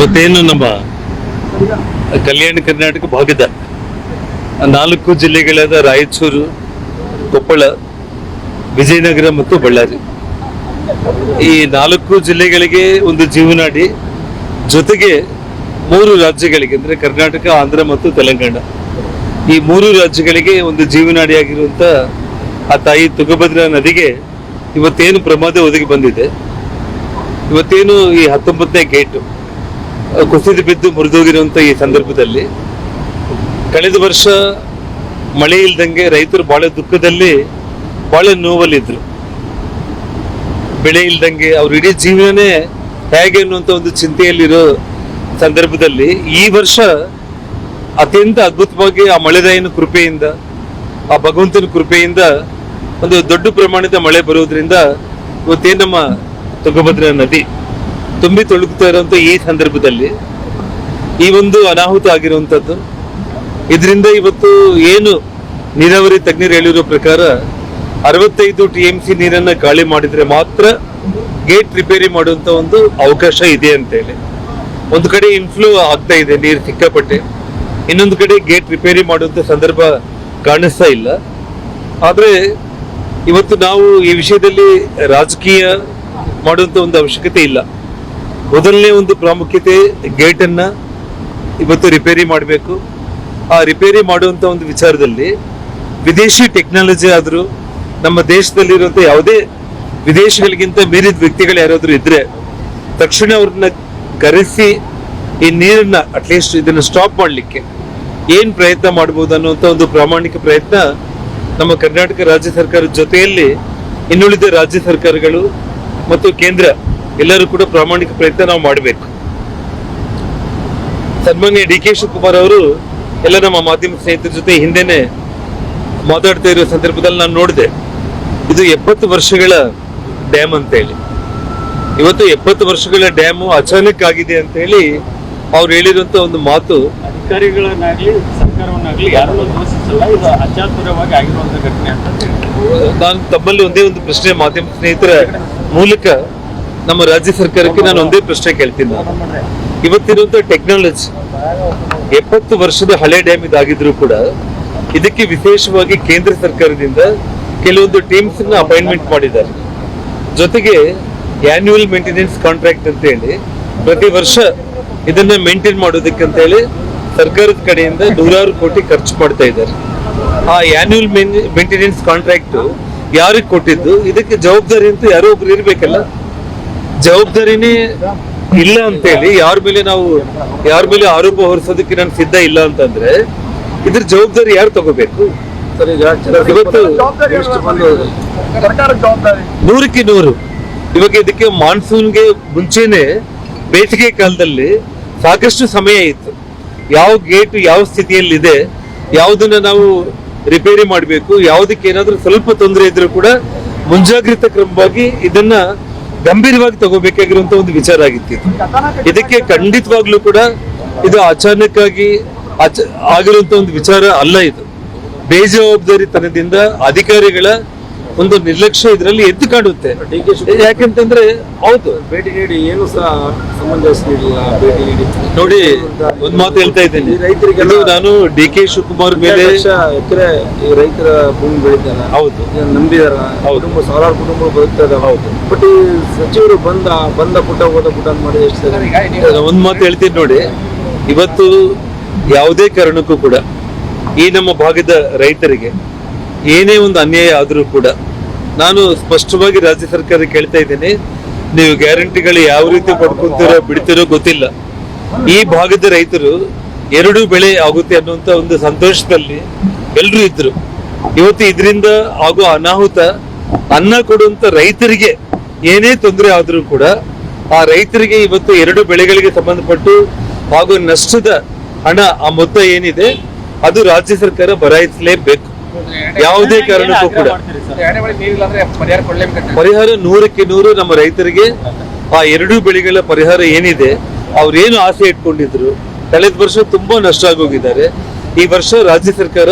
ಇವತ್ತೇನು ನಮ್ಮ ಕಲ್ಯಾಣ ಕರ್ನಾಟಕ ಭಾಗದ ನಾಲ್ಕು ಜಿಲ್ಲೆಗಳಾದ ರಾಯಚೂರು, ಕೊಪ್ಪಳ, ವಿಜಯನಗರ ಮತ್ತು ಬಳ್ಳಾರಿ. ಈ ನಾಲ್ಕು ಜಿಲ್ಲೆಗಳಿಗೆ ಒಂದು ಜೀವನಾಡಿ, ಜೊತೆಗೆ ಮೂರು ರಾಜ್ಯಗಳಿಗೆ, ಅಂದ್ರೆ ಕರ್ನಾಟಕ, ಆಂಧ್ರ ಮತ್ತು ತೆಲಂಗಾಣ. ಈ ಮೂರು ರಾಜ್ಯಗಳಿಗೆ ಒಂದು ಜೀವನಾಡಿಯಾಗಿರುವಂಥ ಆ ತಾಯಿ ತುಂಗಭದ್ರಾ ನದಿಗೆ ಇವತ್ತೇನು ಪ್ರಮಾದ ಒದಗಿ ಬಂದಿದೆ. ಇವತ್ತೇನು ಈ ಹತ್ತೊಂಬತ್ತನೇ ಗೇಟು. ಕುಸಿದು ಬಿದ್ದು ಮುರಿದೋಗಿರುವಂತ ಈ ಸಂದರ್ಭದಲ್ಲಿ ಕಳೆದ ವರ್ಷ ಮಳೆ ಇಲ್ದಂಗೆ ರೈತರು ಬಹಳ ದುಃಖದಲ್ಲಿ ಬಹಳ ನೋವಲ್ಲಿದ್ರು. ಬೆಳೆ ಇಲ್ದಂಗೆ ಅವ್ರ ಇಡೀ ಜೀವನನೇ ಹೇಗೆ ಅನ್ನುವಂತ ಒಂದು ಚಿಂತೆಯಲ್ಲಿರೋ ಸಂದರ್ಭದಲ್ಲಿ ಈ ವರ್ಷ ಅತ್ಯಂತ ಅದ್ಭುತವಾಗಿ ಆ ಮಳೆರಾಯನ ಕೃಪೆಯಿಂದ, ಆ ಭಗವಂತನ ಕೃಪೆಯಿಂದ ಒಂದು ದೊಡ್ಡ ಪ್ರಮಾಣದ ಮಳೆ ಬರುವುದರಿಂದ ಇವತ್ತೇನು ನಮ್ಮ ತುಂಗಭದ್ರಾ ನದಿ ತುಂಬಿ ತೊಳಗುತ್ತಾ ಇರುವಂತ ಈ ಸಂದರ್ಭದಲ್ಲಿ ಈ ಒಂದು ಅನಾಹುತ ಆಗಿರುವಂತದ್ದು. ಇದರಿಂದ ಇವತ್ತು ಏನು ನೀರಾವರಿ ತಜ್ಞರು ಹೇಳಿರೋ ಪ್ರಕಾರ ಅರವತ್ತೈದು ಟಿ ಎಂ ಸಿ ನೀರನ್ನ ಗಾಳಿ ಮಾಡಿದ್ರೆ ಮಾತ್ರ ಗೇಟ್ ರಿಪೇರಿ ಮಾಡುವಂತ ಒಂದು ಅವಕಾಶ ಇದೆ ಅಂತ ಹೇಳಿ ಒಂದು ಕಡೆ ಇನ್ಫ್ಲೂ ಆಗ್ತಾ ಇದೆ, ನೀರು ಸಿಕ್ಕಾಪಟ್ಟೆ. ಇನ್ನೊಂದು ಕಡೆ ಗೇಟ್ ರಿಪೇರಿ ಮಾಡುವಂತ ಸಂದರ್ಭ ಕಾಣಿಸ್ತಾ ಇಲ್ಲ. ಆದ್ರೆ ಇವತ್ತು ನಾವು ಈ ವಿಷಯದಲ್ಲಿ ರಾಜಕೀಯ ಮಾಡುವಂತ ಒಂದು ಅವಶ್ಯಕತೆ ಇಲ್ಲ. ಮೊದಲನೇ ಒಂದು ಪ್ರಾಮುಖ್ಯತೆ ಗೇಟ್ ಅನ್ನ ಇವತ್ತು ರಿಪೇರಿ ಮಾಡಬೇಕು. ಆ ರಿಪೇರಿ ಮಾಡುವಂತ ಒಂದು ವಿಚಾರದಲ್ಲಿ ವಿದೇಶಿ ಟೆಕ್ನಾಲಜಿ ಆದರೂ ನಮ್ಮ ದೇಶದಲ್ಲಿರುವಂತ ಯಾವುದೇ ವಿದೇಶಗಳಿಗಿಂತ ಮೀರಿದ ವ್ಯಕ್ತಿಗಳು ಯಾರಾದರೂ ಇದ್ರೆ ತಕ್ಷಣ ಅವ್ರನ್ನ ಕರೆಸಿ ಈ ನೀರನ್ನ ಅಟ್ಲೀಸ್ಟ್ ಇದನ್ನ ಸ್ಟಾಪ್ ಮಾಡಲಿಕ್ಕೆ ಏನ್ ಪ್ರಯತ್ನ ಮಾಡಬಹುದು ಅನ್ನುವಂತ ಒಂದು ಪ್ರಾಮಾಣಿಕ ಪ್ರಯತ್ನ ನಮ್ಮ ಕರ್ನಾಟಕ ರಾಜ್ಯ ಸರ್ಕಾರದ ಜೊತೆಯಲ್ಲಿ ಇನ್ನುಳಿದ ರಾಜ್ಯ ಸರ್ಕಾರಗಳು ಮತ್ತು ಕೇಂದ್ರ ಎಲ್ಲರೂ ಕೂಡ ಪ್ರಾಮಾಣಿಕ ಪ್ರಯತ್ನ ನಾವು ಮಾಡಬೇಕು. ಸನ್ಮಾನ್ಯ ಡಿ ಕೆ ಶಿವಕುಮಾರ್ ಅವರು ಎಲ್ಲ ನಮ್ಮ ಮಾಧ್ಯಮ ಸ್ನೇಹಿತರ ಜೊತೆ ಹಿಂದೆನೆ ಮಾತಾಡ್ತಾ ಇರೋ ಸಂದರ್ಭದಲ್ಲಿ ನಾನು ನೋಡಿದೆ. ಇದು ಎಪ್ಪತ್ತು ವರ್ಷಗಳ ಡ್ಯಾಮ್ ಅಂತ ಹೇಳಿ. ಇವತ್ತು ಎಪ್ಪತ್ತು ವರ್ಷಗಳ ಡ್ಯಾಮು ಅಚಾನಕ್ ಆಗಿದೆ ಅಂತ ಹೇಳಿ ಅವ್ರು ಹೇಳಿರುವಂತ ಒಂದು ಮಾತು. ಅಧಿಕಾರಿಗಳನ್ನಾಗ್ಲಿ ಸರ್ಕಾರವನ್ನಾಗ್ಲಿ ಯಾರನ್ನೂ ದೂಷಿಸಲ್ಲ ಇದು ಅಚಾತುರ್ಯವಾಗಿ ಆಗಿರುವಂತ ಘಟನೆ ಅಂತ. ನಾನು ತಮ್ಮಲ್ಲಿ ಒಂದೇ ಒಂದು ಪ್ರಶ್ನೆ ಮಾಧ್ಯಮ ಸ್ನೇಹಿತರ ಮೂಲಕ ನಮ್ಮ ರಾಜ್ಯ ಸರ್ಕಾರಕ್ಕೆ ನಾನು ಒಂದೇ ಪ್ರಶ್ನೆ ಕೇಳ್ತೀನಿ. ಇವತ್ತಿರುವಂತ ಟೆಕ್ನಾಲಜಿ ಎಪ್ಪತ್ತು ವರ್ಷದ ಹಳೆ ಡ್ಯಾಮ್ ಇದಾಗಿದ್ರು ಕೂಡ ಇದಕ್ಕೆ ವಿಶೇಷವಾಗಿ ಕೇಂದ್ರ ಸರ್ಕಾರದಿಂದ ಕೆಲವೊಂದು ಟೀಮ್ಸ್ನ ಅಪಾಯಿಂಟ್ಮೆಂಟ್ ಮಾಡಿದ್ದಾರೆ. ಜೊತೆಗೆ ಆನ್ಯುವಲ್ ಮೇಂಟೆನೆನ್ಸ್ ಕಾಂಟ್ರಾಕ್ಟ್ ಅಂತ ಹೇಳಿ ಪ್ರತಿ ವರ್ಷ ಇದನ್ನ ಮೇಂಟೈನ್ ಮಾಡೋದಕ್ಕೆ ಅಂತ ಹೇಳಿ ಸರ್ಕಾರದ ಕಡೆಯಿಂದ ನೂರಾರು ಕೋಟಿ ಖರ್ಚು ಮಾಡ್ತಾ ಇದ್ದಾರೆ. ಆ ಆನ್ಯುವಲ್ ಮೇಂಟೆನೆನ್ಸ್ ಕಾಂಟ್ರಾಕ್ಟ್ ಯಾರಿಗೆ ಕೊಟ್ಟಿದ್ದು? ಇದಕ್ಕೆ ಜವಾಬ್ದಾರಿ ಅಂತ ಯಾರೋ ಒಬ್ರು ಇರ್ಬೇಕಲ್ಲ? ಜವಾಬ್ದಾರಿನೇ ಇಲ್ಲ ಅಂತ ಹೇಳಿ ಯಾರ ಮೇಲೆ ನಾವು ಯಾರ ಮೇಲೆ ಆರೋಪ ಹೊರಿಸೋದಕ್ಕೆ ನಾನು ಸಿದ್ಧ ಇಲ್ಲ ಅಂತಂದ್ರೆ ಇದ್ರ ಜವಾಬ್ದಾರಿ ಯಾರು ತಗೋಬೇಕು? ಇವತ್ತು ನೂರಕ್ಕೆ ನೂರು. ಇವಾಗ ಇದಕ್ಕೆ ಮಾನ್ಸೂನ್ಗೆ ಮುಂಚೆನೆ ಬೇಸಿಗೆ ಕಾಲದಲ್ಲಿ ಸಾಕಷ್ಟು ಸಮಯ ಇತ್ತು. ಯಾವ ಗೇಟ್ ಯಾವ ಸ್ಥಿತಿಯಲ್ಲಿ ಇದೆ ಯಾವುದನ್ನ ನಾವು ರಿಪೇರಿ ಮಾಡಬೇಕು ಯಾವುದಕ್ಕೆ ಏನಾದ್ರೂ ಸ್ವಲ್ಪ ತೊಂದರೆ ಇದ್ರೂ ಕೂಡ ಮುಂಜಾಗ್ರತಾ ಕ್ರಮವಾಗಿ ಇದನ್ನ ಗಂಭೀರವಾಗಿ ತಗೋಬೇಕಾಗಿರುವಂತ ಒಂದು ವಿಚಾರ ಆಗಿತ್ತು ಇದು. ಇದಕ್ಕೆ ಖಂಡಿತವಾಗ್ಲೂ ಕೂಡ ಇದು ಅಚಾನಕ್ ಆಗಿ ಆಗಿರುವಂತ ಒಂದು ವಿಚಾರ ಅಲ್ಲ ಇದು ಬೇಜವಾಬ್ದಾರಿತನದಿಂದ ಅಧಿಕಾರಿಗಳ ಒಂದು ನಿರ್ಲಕ್ಷ್ಯ ಇದರಲ್ಲಿ ಎದ್ದು ಕಾಣುತ್ತೆ. ಡಿ ಕೆ ಶಿವಕುಮಾರ್ ಯಾಕೆಂತಂದ್ರೆ ಹೌದು. ಭೇಟಿ ನೀಡಿ ಏನು ಸಹ ಸಮಂಜಸ ಭೇಟಿ ನೀಡಿ. ನೋಡಿ ಒಂದ್ ಮಾತು ಹೇಳ್ತಾ ಇದ್ದೀನಿ. ರೈತರಿಗೆ ರೈತರಿಗೆಲ್ಲ- ನಾನು ಡಿ ಕೆ ಶಿವಕುಮಾರ್ ಮೇಲೆ ಎಕರೆ ಈ ರೈತರ ಭೂಮಿ ಬೆಳಿತಾರ ಹೌದು. ನಂಬಿದಾರ. ಹೌದು. ಕುಟುಂಬ ಸಾವಿರಾರು ಕುಟುಂಬಗಳು ಬದುಕ್ತಾ ಇದಾವೆ. ಹೌದು. ಬಟ್ ಈ ಸಚಿವರು ಬಂದ ಬಂದ ಪುಟ ಹೋದ ಪುಟ ಮಾಡಿ ಎಷ್ಟು ಒಂದ್ ಮಾತು ಹೇಳ್ತೀನಿ ನೋಡಿ. ಇವತ್ತು ಯಾವುದೇ ಕಾರಣಕ್ಕೂ ಕೂಡ ಈ ನಮ್ಮ ಭಾಗದ ರೈತರಿಗೆ ಏನೇ ಒಂದು ಅನ್ಯಾಯ ಆದರೂ ಕೂಡ ನಾನು ಸ್ಪಷ್ಟವಾಗಿ ರಾಜ್ಯ ಸರ್ಕಾರ ಕೇಳ್ತಾ ಇದ್ದೇನೆ, ನೀವು ಗ್ಯಾರಂಟಿಗಳು ಯಾವ ರೀತಿ ಪಡ್ಕೊಂತೀರೋ ಬಿಡ್ತೀರೋ ಗೊತ್ತಿಲ್ಲ. ಈ ಭಾಗದ ರೈತರು ಎರಡು ಬೆಳೆ ಆಗುತ್ತೆ ಅನ್ನುವಂತ ಒಂದು ಸಂತೋಷದಲ್ಲಿ ಎಲ್ಲರೂ ಇದ್ರು. ಇವತ್ತು ಇದರಿಂದ ಆಗೋ ಅನಾಹುತ ಅನ್ನ ಕೊಡುವಂತ ರೈತರಿಗೆ ಏನೇ ತೊಂದರೆ ಆದ್ರೂ ಕೂಡ ಆ ರೈತರಿಗೆ ಇವತ್ತು ಎರಡು ಬೆಳೆಗಳಿಗೆ ಸಂಬಂಧಪಟ್ಟು ಹಾಗೂ ನಷ್ಟದ ಹಣ ಆ ಮೊತ್ತ ಏನಿದೆ, ಅದು ರಾಜ್ಯ ಸರ್ಕಾರ ಭರಾಯಿಸಲೇಬೇಕು ಯಾವುದೇ ಕಾರಣಕ್ಕೂ ಕೂಡ. ಪರಿಹಾರ ನೂರಕ್ಕೆ ನೂರು ನಮ್ಮ ರೈತರಿಗೆ. ಆ ಎರಡೂ ಬೆಳೆಗಳ ಪರಿಹಾರ ಏನಿದೆ ಅವ್ರೇನು ಆಸೆ ಇಟ್ಕೊಂಡಿದ್ರು ಕಳೆದ ವರ್ಷ ತುಂಬಾ ನಷ್ಟ ಆಗೋಗಿದ್ದಾರೆ. ಈ ವರ್ಷ ರಾಜ್ಯ ಸರ್ಕಾರ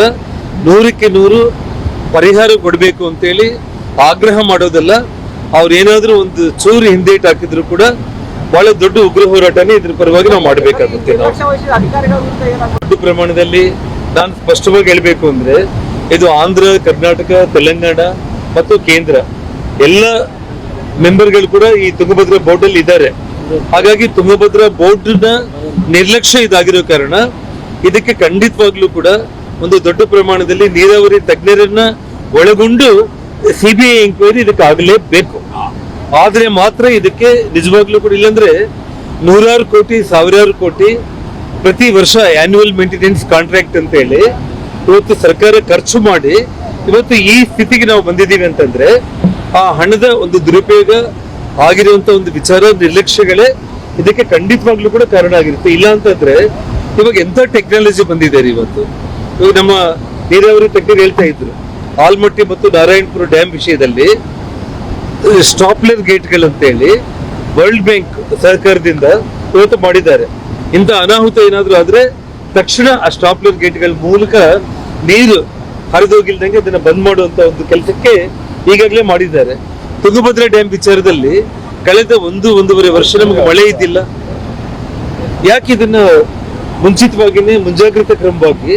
ನೂರಕ್ಕೆ ನೂರು ಪರಿಹಾರ ಕೊಡಬೇಕು ಅಂತೇಳಿ ಆಗ್ರಹ ಮಾಡೋದಲ್ಲ ಅವ್ರೇನಾದ್ರೂ ಒಂದು ಚೂರು ಹಿಂದೇಟ್ ಹಾಕಿದ್ರು ಕೂಡ ಬಹಳ ದೊಡ್ಡ ಉಗ್ರ ಹೋರಾಟನೇ ಇದ್ರ ಪರವಾಗಿ ನಾವು ಮಾಡಬೇಕಾಗುತ್ತೆ ದೊಡ್ಡ ಪ್ರಮಾಣದಲ್ಲಿ ನಾನು ಸ್ಪಷ್ಟವಾಗಿ ಹೇಳ್ಬೇಕು ಅಂದ್ರೆ ಇದು ಆಂಧ್ರ, ಕರ್ನಾಟಕ, ತೆಲಂಗಾಣ ಮತ್ತು ಕೇಂದ್ರ. ಎಲ್ಲ ಮೆಂಬರ್ಗಳು ಕೂಡ ಈ ತುಂಗಭದ್ರಾ ಬೋರ್ಡ್ ಅಲ್ಲಿ ಇದ್ದಾರೆ. ಹಾಗಾಗಿ ತುಂಗಭದ್ರಾ ಬೋರ್ಡ್ನ ನಿರ್ಲಕ್ಷ್ಯ ಇದಾಗಿರೋ ಕಾರಣ ಇದಕ್ಕೆ ಖಂಡಿತವಾಗ್ಲೂ ಕೂಡ ಒಂದು ದೊಡ್ಡ ಪ್ರಮಾಣದಲ್ಲಿ ನೀರಾವರಿ ತಜ್ಞರನ್ನ ಒಳಗೊಂಡು ಸಿಬಿಐ ಎಂಕ್ವೈರಿ ಇದಕ್ಕೆ ಆಗಲೇಬೇಕು. ಆದ್ರೆ ಮಾತ್ರ ಇದಕ್ಕೆ ನಿಜವಾಗ್ಲೂ ಕೂಡ ಇಲ್ಲಾಂದ್ರೆ ನೂರಾರು ಕೋಟಿ, ಸಾವಿರಾರು ಕೋಟಿ ಪ್ರತಿ ವರ್ಷ ಆನ್ಯುವಲ್ ಮೇಂಟೆನೆನ್ಸ್ ಕಾಂಟ್ರಾಕ್ಟ್ ಅಂತ ಹೇಳಿ ಇವತ್ತು ಸರ್ಕಾರ ಖರ್ಚು ಮಾಡಿ ಇವತ್ತು ಈ ಸ್ಥಿತಿಗೆ ನಾವು ಬಂದಿದ್ದೀವಿ ಅಂತಂದ್ರೆ ಆ ಹಣದ ಒಂದು ದುರುಪಯೋಗ ಆಗಿರುವಂತ ಒಂದು ವಿಚಾರ, ನಿರ್ಲಕ್ಷ್ಯಗಳೇ ಇದಕ್ಕೆ ಖಂಡಿತವಾಗ್ಲೂ ಕೂಡ ಕಾರಣ ಆಗಿರುತ್ತೆ. ಇಲ್ಲ ಅಂತಂದ್ರೆ ಇವಾಗ ಎಂತ ಟೆಕ್ನಾಲಜಿ ಬಂದಿದೆ ರೀ ಇವತ್ತು? ಇವಾಗ ನಮ್ಮ ನೀರಾವರಿ ತಜ್ಞರು ಹೇಳ್ತಾ ಇದ್ರು. ಆಲ್ಮಟ್ಟಿ ಮತ್ತು ನಾರಾಯಣಪುರ ಡ್ಯಾಮ್ ವಿಷಯದಲ್ಲಿ ಸ್ಟಾಪ್ಲರ್ ಅಂತ ಹೇಳಿ ವರ್ಲ್ಡ್ ಬ್ಯಾಂಕ್ ಸರ್ಕಾರದಿಂದ ಇವತ್ತು ಮಾಡಿದ್ದಾರೆ. ಇಂಥ ಅನಾಹುತ ಏನಾದ್ರೂ ಆದ್ರೆ ತಕ್ಷಣ ಆ ಸ್ಟಾಪ್ಲರ್ ಗೇಟ್ಗಳ ಮೂಲಕ ನೀರು ಹರಿದೋಗಿಲ್ದಂಗೆ ಅದನ್ನ ಬಂದ್ ಮಾಡುವಂತ ಒಂದು ಕೆಲಸಕ್ಕೆ ಈಗಾಗಲೇ ಮಾಡಿದ್ದಾರೆ. ತುಂಗಭದ್ರಾ ಡ್ಯಾಮ್ ವಿಚಾರದಲ್ಲಿ ಕಳೆದ ಒಂದು, ಒಂದೂವರೆ ವರ್ಷ ನಮಗೆ ಮಳೆ ಇದ್ದಿಲ್ಲ. ಯಾಕೆ ಇದನ್ನ ಮುಂಚಿತವಾಗಿನೇ, ಮುಂಜಾಗ್ರತೆ ಕ್ರಮವಾಗಿ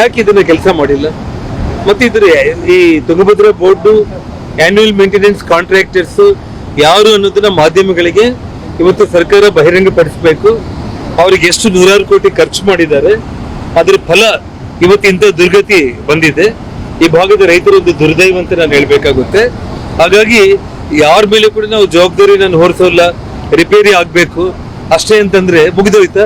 ಯಾಕೆ ಇದನ್ನ ಕೆಲಸ ಮಾಡಿಲ್ಲ? ಮತ್ತೆ ಇದ್ರ ಈ Tungabhadra board annual maintenance contractors ಯಾರು ಅನ್ನೋದನ್ನ ಮಾಧ್ಯಮಗಳಿಗೆ ಇವತ್ತು ಸರ್ಕಾರ ಬಹಿರಂಗಪಡಿಸಬೇಕು. ಅವ್ರಿಗೆ ಎಷ್ಟು ನೂರಾರು ಕೋಟಿ ಖರ್ಚು ಮಾಡಿದ್ದಾರೆ. ಅದ್ರ ಫಲ ಇವತ್ತು ಇಂಥ ದುರ್ಗತಿ ಬಂದಿದೆ. ಈ ಭಾಗದ ರೈತರು ಒಂದು ದುರ್ದೈವ ಅಂತ ನಾನು ಹೇಳ್ಬೇಕಾಗುತ್ತೆ. ಹಾಗಾಗಿ ಯಾರ ಮೇಲೆ ಕೂಡ ನಾವು ಜವಾಬ್ದಾರಿ ನಾನು ಹೊರಿಸೋಲ್ಲ ರಿಪೇರಿ ಆಗ್ಬೇಕು. ಅಷ್ಟೇ ಅಂತಂದ್ರೆ ಮುಗಿದೋಯ್ತಾ?